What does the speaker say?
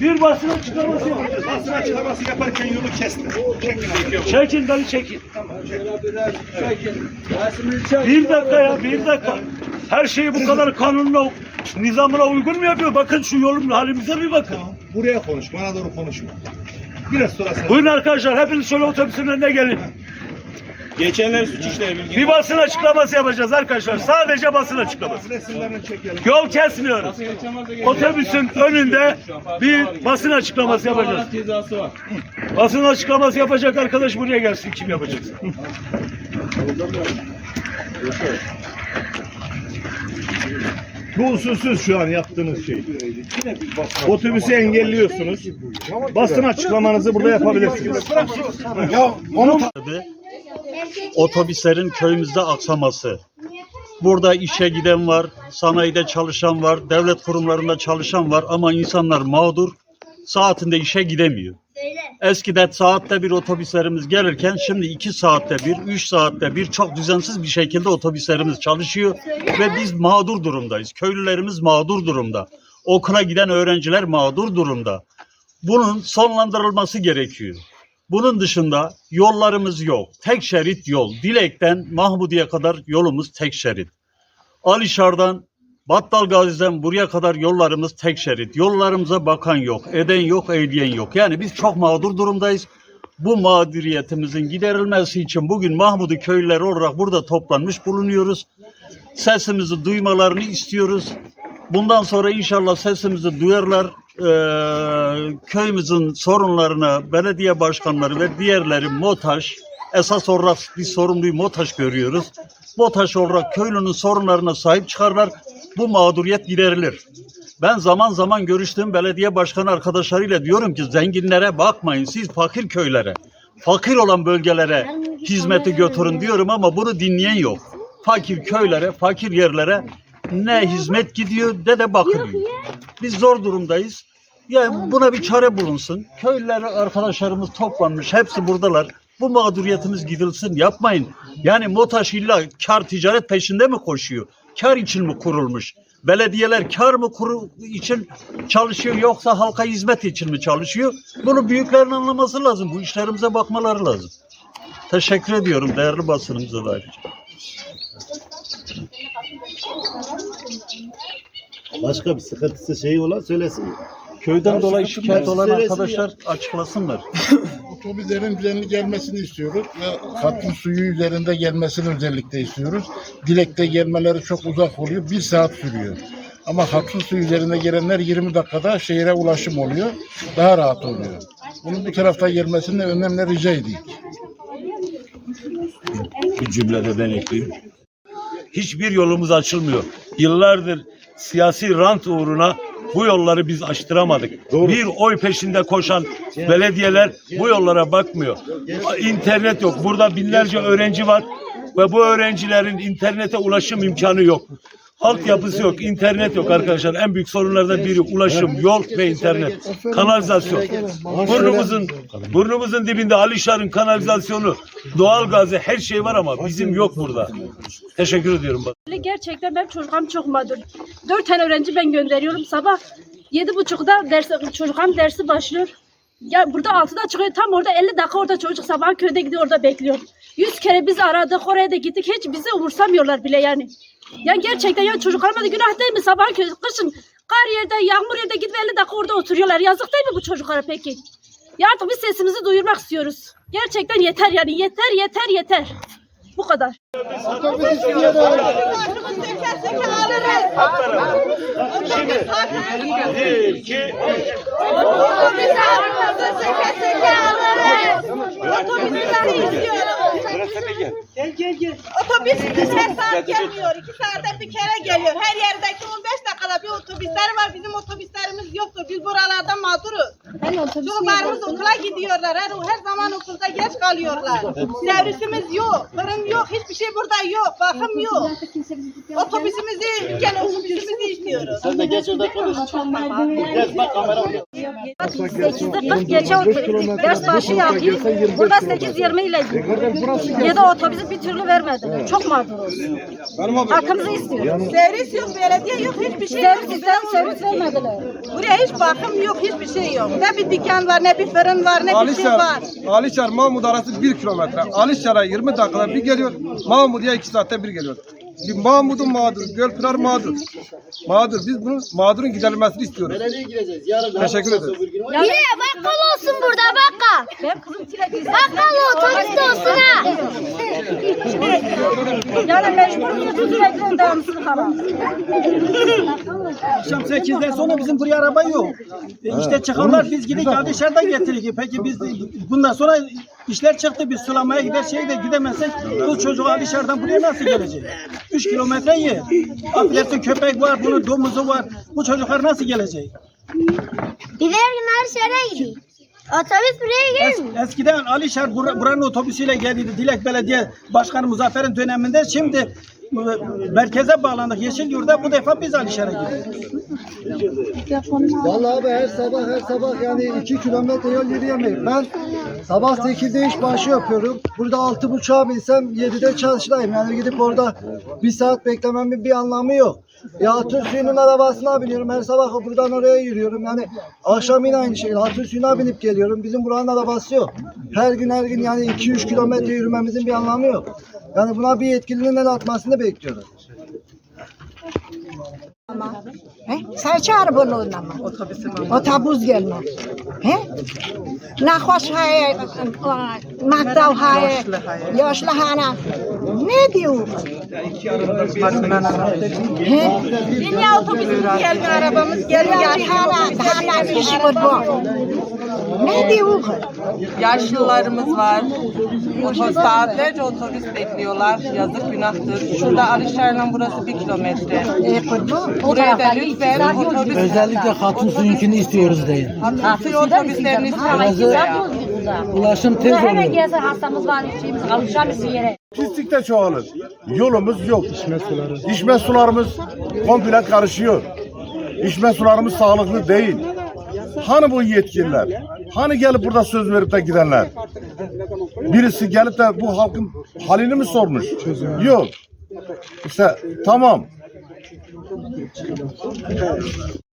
Bir basın açıklaması yapacağız. Basın açıklaması yaparken yolu kesti. Çekin. Çekin dayı çekin. Bir dakika ya bir dakika. Her şeyi bu kadar kanunla, nizamına uygun mu yapıyor? Bakın şu yolun halimize bir bakın. Buraya konuş, bana doğru konuşma. Biraz sonra sen. Buyurun arkadaşlar hepiniz şöyle otobüsün önüne gelin. Geçenler suç bilgi. Bir basın açıklaması yapacağız arkadaşlar. Sadece basın açıklaması. Yol kesmiyoruz. Otobüsün önünde bir basın açıklaması yapacağız. cezası var. Basın açıklaması yapacak arkadaş buraya gelsin kim yapacaksa. Bu usulsüz şu an yaptığınız şey. Otobüsü engelliyorsunuz. Basın açıklamanızı burada yapabilirsiniz. Otobüslerin köyümüzde aksaması. Burada işe giden var, sanayide çalışan var, devlet kurumlarında çalışan var ama insanlar mağdur, saatinde işe gidemiyor. Eskiden saatte bir otobüslerimiz gelirken şimdi iki saatte bir, üç saatte bir çok düzensiz bir şekilde otobüslerimiz çalışıyor ve biz mağdur durumdayız. Köylülerimiz mağdur durumda. Okula giden öğrenciler mağdur durumda. Bunun sonlandırılması gerekiyor. Bunun dışında yollarımız yok. Tek şerit yol. Dilek'ten Mahmudiye kadar yolumuz tek şerit. Alişar'dan Battal Gazi'den buraya kadar yollarımız tek şerit. Yollarımıza bakan yok, eden yok, eyleyen yok. Yani biz çok mağdur durumdayız. Bu mağduriyetimizin giderilmesi için bugün Mahmudi köylüleri olarak burada toplanmış bulunuyoruz. Sesimizi duymalarını istiyoruz. Bundan sonra inşallah sesimizi duyarlar. Ee, köyümüzün sorunlarına belediye başkanları ve diğerleri MOTAŞ, esas olarak biz sorumluyu MOTAŞ görüyoruz. MOTAŞ olarak köylünün sorunlarına sahip çıkarlar. Bu mağduriyet giderilir. Ben zaman zaman görüştüğüm belediye başkanı arkadaşlarıyla diyorum ki zenginlere bakmayın siz fakir köylere, fakir olan bölgelere hizmeti götürün diyorum ama bunu dinleyen yok. Fakir köylere, fakir yerlere ne hizmet gidiyor ne de bakılıyor. Biz zor durumdayız. Yani buna bir çare bulunsun. Köylüler arkadaşlarımız toplanmış. Hepsi buradalar. Bu mağduriyetimiz gidilsin. Yapmayın. Yani MOTAŞ illa kar ticaret peşinde mi koşuyor? Kar için mi kurulmuş? Belediyeler kar mı kuru için çalışıyor yoksa halka hizmet için mi çalışıyor? Bunu büyüklerin anlaması lazım. Bu işlerimize bakmaları lazım. Teşekkür ediyorum değerli basınımıza da ayrıca. Başka bir sıkıntısı şeyi olan söylesin. Köyden dolayı şikayet olan Söylesin arkadaşlar açıklasınlar. Otobüslerin düzenli gelmesini istiyoruz ve hatın suyu üzerinde gelmesini özellikle istiyoruz. Dilekte gelmeleri çok uzak oluyor. Bir saat sürüyor. Ama hatın suyu üzerinde gelenler 20 dakikada şehire ulaşım oluyor. Daha rahat oluyor. Bunun bu tarafta gelmesini önemli rica edeyim. Bir cümlede ben ekleyeyim. Hiçbir yolumuz açılmıyor. Yıllardır siyasi rant uğruna bu yolları biz açtıramadık. Bir oy peşinde koşan belediyeler bu yollara bakmıyor. İnternet yok. Burada binlerce öğrenci var ve bu öğrencilerin internete ulaşım imkanı yok. Altyapısı yok, internet yok arkadaşlar. En büyük sorunlardan biri ulaşım, yol ve internet. Kanalizasyon. Burnumuzun burnumuzun dibinde Alişar'ın kanalizasyonu, doğalgazı her şey var ama bizim yok burada. Teşekkür ediyorum. Gerçekten benim çocuklarım çok mağdur. Dört tane öğrenci ben gönderiyorum. Sabah yedi buçukta ders, çocuklarım dersi başlıyor. Ya burada altıda çıkıyor. Tam orada 50 dakika orada çocuk sabah köyde gidiyor orada bekliyor. Yüz kere biz aradık oraya da gittik. Hiç bizi umursamıyorlar bile yani. Yani gerçekten ya çocuklarıma da günah değil mi? Sabah köy, kışın kar yerde, yağmur yerde gidip 50 dakika orada oturuyorlar. Yazık değil mi bu çocuklara peki? Ya artık biz sesimizi duyurmak istiyoruz. Gerçekten yeter yani. Yeter, yeter, yeter. Bu kadar. Bir, iki, Otobüs her saat gelmiyor. İki saatte bir kere geliyor. Her yerdeki 15 dakikada bir otobüsler var. Bizim otobüslerimiz yoktur. Biz buralarda mağduruz. Çocuklarımız okula gidiyorlar. Her, her zaman okulda geç kalıyorlar. Servisimiz yok, fırın yok, hiçbir şey burada yok, bakım yok. Otobüsümüzü, gene otobüsümüzü istiyoruz. Sen de geç orada konuş. Geç bak kamera oraya. 8'de 40 geçe ders başı yapayım. Burada 8.20 ile 7 otobüsü bir türlü vermediler. Çok mağduruz. Hakkımızı istiyoruz. Servis yok, belediye yok, hiçbir şey yok. Servis istedim, servis vermediler. Buraya hiç bakım yok, hiçbir şey yok. Ne bir dükkan var, ne bir fırın var, ne bir şey var. Alişar Mahmut arası 1 kilometre. Alişar'a 20 dakikada bir geliyor. Mahmut'a 2 saatte bir geliyor. Bir Mahmut'un mağdur, Gölpınar mağdur. Mağdur. Biz bunun mağdurun giderilmesini istiyoruz. Belediyeye gireceğiz. Yarın Teşekkür ederim. De bakkal olsun burada bakkal. Bakkal otobüs de olsun ha. Yani mecburuz bütün sürekli devamsızlık alalım. Akşam 8'den sonra bizim buraya araba yok. E işte çıkanlar biz gidip dışarıdan getiririk. Peki biz bundan sonra işler çıktı biz sulamaya gider şey de gidemezsek bu çocuk dışarıdan buraya nasıl gelecek? 3 kilometre yer. Affedersin köpek var, bunun domuzu var. Bu çocuklar nasıl gelecek? Bir de her gün Alişar'a gidiyor. Otobüs buraya Es, gelmiyor. eskiden Alişar bura- buranın otobüsüyle geldi Dilek Belediye Başkanı Muzaffer'in döneminde. Şimdi merkeze bağlandık Yeşilyurt'ta. Bu defa biz Alişar'a gidiyoruz. Vallahi abi her sabah her sabah yani 2 kilometre yol yürüyemeyiz. Ben sabah 8'de iş başı yapıyorum. Burada 6.30'a binsem 7'de çalışayım. Yani gidip orada bir saat beklememin bir anlamı yok. Ya Suyu'nun arabasına biniyorum. Her sabah buradan oraya yürüyorum. Yani akşam yine aynı şey. Suyu'na binip geliyorum. Bizim buranın arabası yok. Her gün her gün yani 2-3 kilometre yürümemizin bir anlamı yok. Yani buna bir yetkilinin el atmasını bekliyoruz. Sen çağır bunu ama. Otobüs gelme. He? Nahoş hay, maktav hay, yaşlı hana. Ne diyor? He? Dünya otobüsümüz geldi, arabamız geldi. Hana, hana işimiz bu. Diyor? Yaşlılarımız var. Otobüs saatlerce otobüs bekliyorlar. Yazık günahtır. Şurada Alişar'la burası bir kilometre. E, bu. Buraya da lütfen otobüs Özellikle Hatun Suyu'nkini istiyoruz deyin. Hatun otobüslerini istiyoruz. Ulaşım tez Hemen gelse hastamız var, şeyimiz alışamıyorsun yere. Pislik de çoğalır. Yolumuz yok. İçme sularımız komple karışıyor. İçme sularımız sağlıklı değil. Hani bu yetkililer? Hani gelip burada söz verip de gidenler? Birisi gelip de bu halkın halini mi sormuş? Yok. İşte tamam.